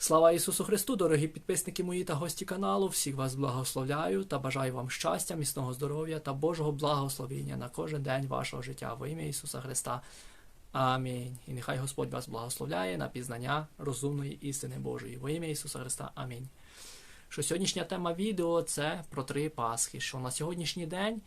Слава Ісусу Христу, дорогі підписники мої та гості каналу. Всіх вас благословляю та бажаю вам щастя, міцного здоров'я та Божого благословення на кожен день вашого життя во ім'я Ісуса Христа. Амінь. І нехай Господь вас благословляє на пізнання розумної істини Божої. Во ім'я Ісуса Христа. Амінь. Що сьогоднішня тема відео це про три Пасхи. Що на сьогоднішній день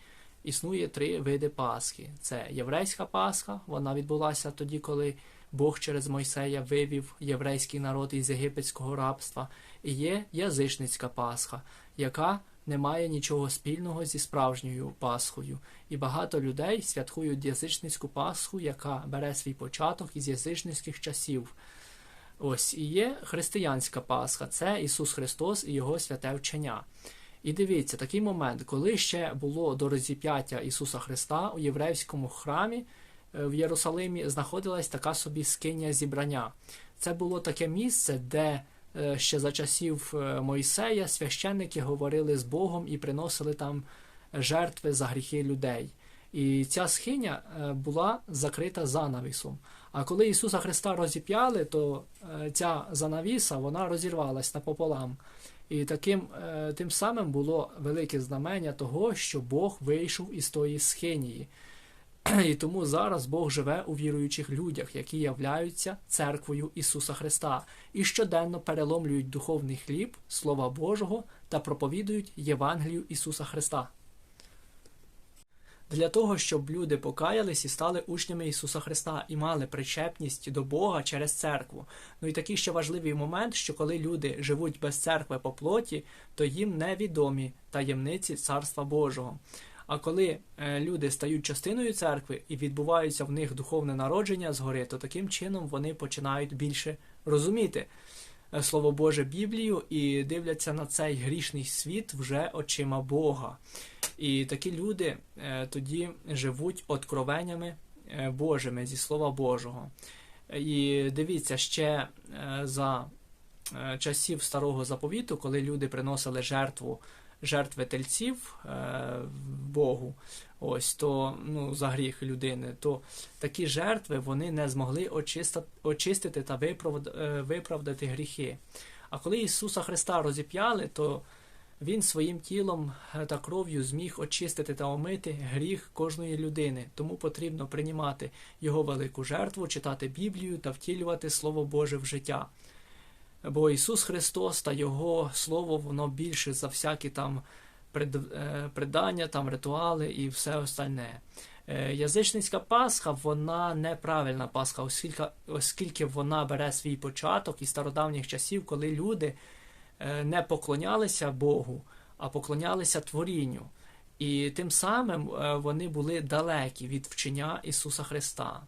існує три види Пасхи. Це єврейська Пасха, вона відбулася тоді, коли Бог через Мойсея вивів єврейський народ із єгипетського рабства. І є язичницька Пасха, яка не має нічого спільного зі справжньою Пасхою. І багато людей святкують язичницьку Пасху, яка бере свій початок із язичницьких часів. Ось і є християнська Пасха, це Ісус Христос і Його святе вчення. І дивіться, такий момент, коли ще було до розіп'яття Ісуса Христа у єврейському храмі в Єрусалимі знаходилась така собі скиня зібрання. Це було таке місце, де е, ще за часів е, Мойсея священники говорили з Богом і приносили там жертви за гріхи людей. І ця схиня е, була закрита занавісом. А коли Ісуса Христа розіп'яли, то е, ця занавіса вона розірвалась напополам. І таким е, тим самим було велике знамення того, що Бог вийшов із тої схинії. І тому зараз Бог живе у віруючих людях, які являються церквою Ісуса Христа, і щоденно переломлюють духовний хліб Слова Божого та проповідують Євангелію Ісуса Христа. Для того, щоб люди покаялись і стали учнями Ісуса Христа і мали причепність до Бога через церкву. Ну і такий ще важливий момент, що коли люди живуть без церкви по плоті, то їм невідомі таємниці Царства Божого. А коли е, люди стають частиною церкви і відбувається в них духовне народження згори, то таким чином вони починають більше розуміти е, Слово Боже Біблію і дивляться на цей грішний світ вже очима Бога. І такі люди е, тоді живуть откровеннями Божими зі Слова Божого. І дивіться, ще за часів старого заповіту, коли люди приносили жертву жертви тельців е, Богу, ось то ну, за гріх людини, то такі жертви вони не змогли очиста, очистити та е, виправдати гріхи. А коли Ісуса Христа розіп'яли, то Він своїм тілом е, та кров'ю зміг очистити та омити гріх кожної людини, тому потрібно приймати Його велику жертву, читати Біблію та втілювати Слово Боже в життя. Бо Ісус Христос та Його Слово, воно більше за всякі там е, предання, там ритуали і все остальне. Е, Язичницька Пасха, вона неправильна Пасха, оскільки, оскільки вона бере свій початок із стародавніх часів, коли люди е, не поклонялися Богу, а поклонялися творінню. І тим самим вони були далекі від вчення Ісуса Христа.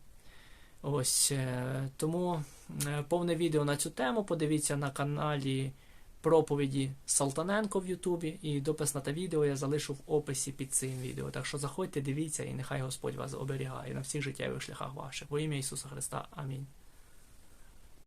Ось е, тому е, повне відео на цю тему подивіться на каналі проповіді Салтаненко в Ютубі, і допис на те відео я залишу в описі під цим відео. Так що заходьте, дивіться, і нехай Господь вас оберігає на всіх життєвих шляхах ваших. Во ім'я Ісуса Христа. Амінь.